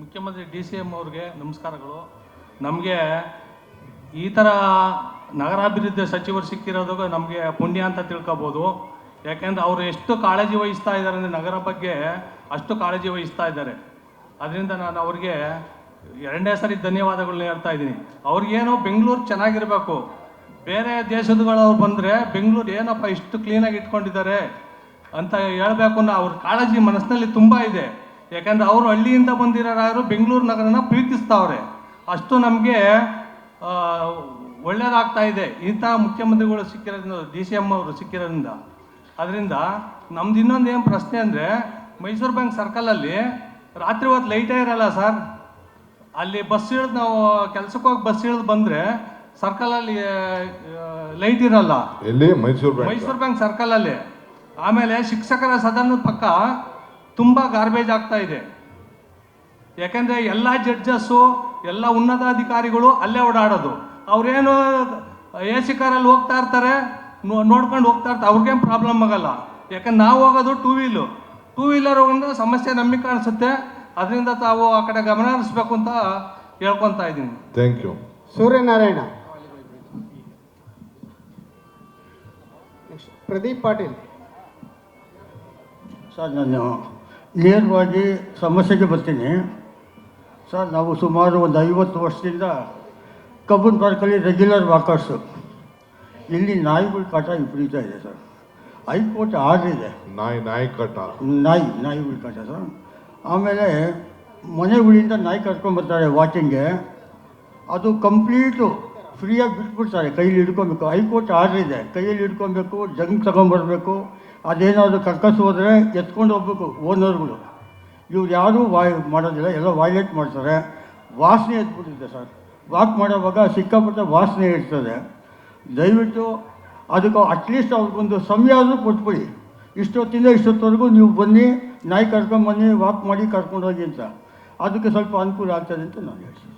ಮುಖ್ಯಮಂತ್ರಿ D C M ಅವ್ರಿಗೆ ನಮಸ್ಕಾರಗಳು. ನಮಗೆ ಈ ಥರ ನಗರಾಭಿವೃದ್ಧಿ ಸಚಿವರು ಸಿಕ್ಕಿರೋದು ನಮಗೆ ಪುಣ್ಯ ಅಂತ ತಿಳ್ಕೊಬೋದು. ಯಾಕೆಂದ್ರೆ ಅವರು ಎಷ್ಟು ಕಾಳಜಿ ವಹಿಸ್ತಾ ಇದ್ದಾರೆ ಅಂದರೆ ನಗರ ಬಗ್ಗೆ ಅಷ್ಟು ಕಾಳಜಿ ವಹಿಸ್ತಾ ಇದ್ದಾರೆ. ಅದರಿಂದ ನಾನು ಅವ್ರಿಗೆ ಎರಡನೇ ಸರಿ ಧನ್ಯವಾದಗಳನ್ನ ಹೇಳ್ತಾ ಇದ್ದೀನಿ. ಅವ್ರಿಗೇನು ಬೆಂಗಳೂರು ಚೆನ್ನಾಗಿರಬೇಕು. ಬೇರೆ ದೇಶದಗಳವ್ರು ಬಂದರೆ ಬೆಂಗಳೂರು ಏನಪ್ಪ ಇಷ್ಟು ಕ್ಲೀನಾಗಿ ಇಟ್ಕೊಂಡಿದ್ದಾರೆ ಅಂತ ಹೇಳಬೇಕು ಅನ್ನೋ ಅವ್ರ ಕಾಳಜಿ ಮನಸ್ಸಿನಲ್ಲಿ ತುಂಬ ಇದೆ. ಯಾಕಂದ್ರೆ ಅವರು ಹಳ್ಳಿಯಿಂದ ಬಂದಿರೋರು ಬೆಂಗಳೂರು ನಗರನ ಪ್ರೀತಿಸ್ತಾವ್ರೆ. ಅಷ್ಟು ನಮಗೆ ಒಳ್ಳೇದಾಗ್ತಾ ಇದೆ. ಇಂಥ ಮುಖ್ಯಮಂತ್ರಿಗಳು ಸಿಕ್ಕಿರೋದ್ರಿಂದ ಡಿ ಸಿ ಎಂ ಅವರು ಸಿಕ್ಕಿರೋದ್ರಿಂದ. ಅದರಿಂದ ನಮ್ದು ಇನ್ನೊಂದು ಏನು ಪ್ರಶ್ನೆ ಅಂದರೆ ಮೈಸೂರು ಬ್ಯಾಂಕ್ ಸರ್ಕಲಲ್ಲಿ ರಾತ್ರಿ ಹೊತ್ತು ಲೈಟೇ ಇರಲ್ಲ ಸರ್. ಅಲ್ಲಿ ಬಸ್ ಇಳಿದು ನಾವು ಕೆಲ್ಸಕ್ಕೆ ಹೋಗಿ ಬಸ್ ಇಳಿದು ಬಂದರೆ ಸರ್ಕಲಲ್ಲಿ ಲೈಟ್ ಇರಲ್ಲ. ಎಲ್ಲಿ? Mysuru bank Mysuru bank circle ಅಲ್ಲಿ ಆಮೇಲೆ ಶಿಕ್ಷಕರ ಸದನದ ಪಕ್ಕ ತುಂಬಾ ಗಾರ್ಬೇಜ್ ಆಗ್ತಾ ಇದೆ. ಯಾಕೆಂದರೆ ಎಲ್ಲ ಜಡ್ಜಸ್ಸು ಎಲ್ಲ ಉನ್ನತಾಧಿಕಾರಿಗಳು ಅಲ್ಲೇ ಓಡಾಡೋದು. ಅವ್ರೇನು ಎ ಸಿ ಕಾರಲ್ಲಿ ಹೋಗ್ತಾ ಇರ್ತಾರೆ ನೋ- ನೋಡ್ಕೊಂಡು ಹೋಗ್ತಾ ಇರ್ತಾರೆ ಅವ್ರಿಗೇನು ಪ್ರಾಬ್ಲಮ್ ಆಗಲ್ಲ. ಯಾಕಂದ್ರೆ ನಾವು ಹೋಗೋದು ಟೂ ವೀಲು ಟೂ ವೀಲರ್ ಹೋಗೋದ್ರೆ ಸಮಸ್ಯೆ ನಮಗೆ ಕಾಣಿಸುತ್ತೆ. ಅದರಿಂದ ತಾವು ಆ ಕಡೆ ಗಮನ ಹರಿಸ್ಬೇಕು ಅಂತ ಹೇಳ್ಕೊತಾ ಇದ್ದೀನಿ. Thank you Suryanarayana. Pradeep Patil. Sir ನಾನು ನೇರವಾಗಿ ಸಮಸ್ಯೆಗೆ ಬರ್ತೀನಿ. ಸರ್ ನಾವು ಸುಮಾರು ಒಂದು ಐವತ್ತು ವರ್ಷದಿಂದ ಕಬ್ಬನ್ ಪಾರ್ಕಲ್ಲಿ ರೆಗ್ಯುಲರ್ ವಾಕರ್ಸು ಇಲ್ಲಿ ನಾಯಿಗಳ ಕಾಟ ವಿಪರೀತ ಇದೆ ಸರ್. ಹೈಕೋರ್ಟ್ ಆರ್ಡರ್ ಇದೆ. ನಾಯಿ ನಾಯಿ ಕಾಟ? ನಾಯಿ ನಾಯಿಗಳ ಕಾಟ ಸರ್. ಆಮೇಲೆ ಮನೆಗಳಿಂದ ನಾಯಿ ಕರ್ಕೊಂಬರ್ತಾರೆ ವಾಕಿಂಗ್ಗೆ. ಅದು ಕಂಪ್ಲೀಟು ಫ್ರೀಯಾಗಿ ಬಿಟ್ಬಿಡ್ತಾರೆ. ಕೈಯಲ್ಲಿ ಹಿಡ್ಕೊಬೇಕು. ಹೈಕೋರ್ಟ್ ಆರ್ಡರ್ ಇದೆ. ಕೈಯಲ್ಲಿ ಹಿಡ್ಕೊಬೇಕು ಜಂಗ್ ತಗೊಂಬರ್ಬೇಕು ಅದೇನಾದರೂ ಕರ್ಕಸ್ ಹೋದರೆ ಎತ್ಕೊಂಡು ಹೋಗ್ಬೇಕು ಓನರ್ಗಳು. ಇವ್ರು ಯಾರೂ ವಾಯ್ ಮಾಡೋದಿಲ್ಲ. ಎಲ್ಲ ವಾಯ್ಲೇಟ್ ಮಾಡ್ತಾರೆ. ವಾಸನೆ ಎತ್ಬಿಟ್ಟಿದೆ ಸರ್. ವಾಕ್ ಮಾಡೋವಾಗ ಸಿಕ್ಕಾಪಟ್ಟೆ ವಾಸನೆ ಇರ್ತದೆ. ದಯವಿಟ್ಟು ಅದಕ್ಕೆ ಅಟ್ಲೀಸ್ಟ್ ಅವ್ರಿಗೊಂದು ಸಮಯ ಆದರೂ ಕೊಟ್ಬಿಡಿ. ಇಷ್ಟೊತ್ತಿಂದ ಇಷ್ಟೊತ್ತವರೆಗೂ ನೀವು ಬನ್ನಿ, ನಾಯಿ ಕರ್ಕೊಂಬನ್ನಿ ವಾಕ್ ಮಾಡಿ ಕರ್ಕೊಂಡೋಗಿ ಅಂತ. ಅದಕ್ಕೆ ಸ್ವಲ್ಪ ಅನುಕೂಲ ಆಗ್ತದೆ ಅಂತ ನಾನು ಹೇಳ್ತೀನಿ.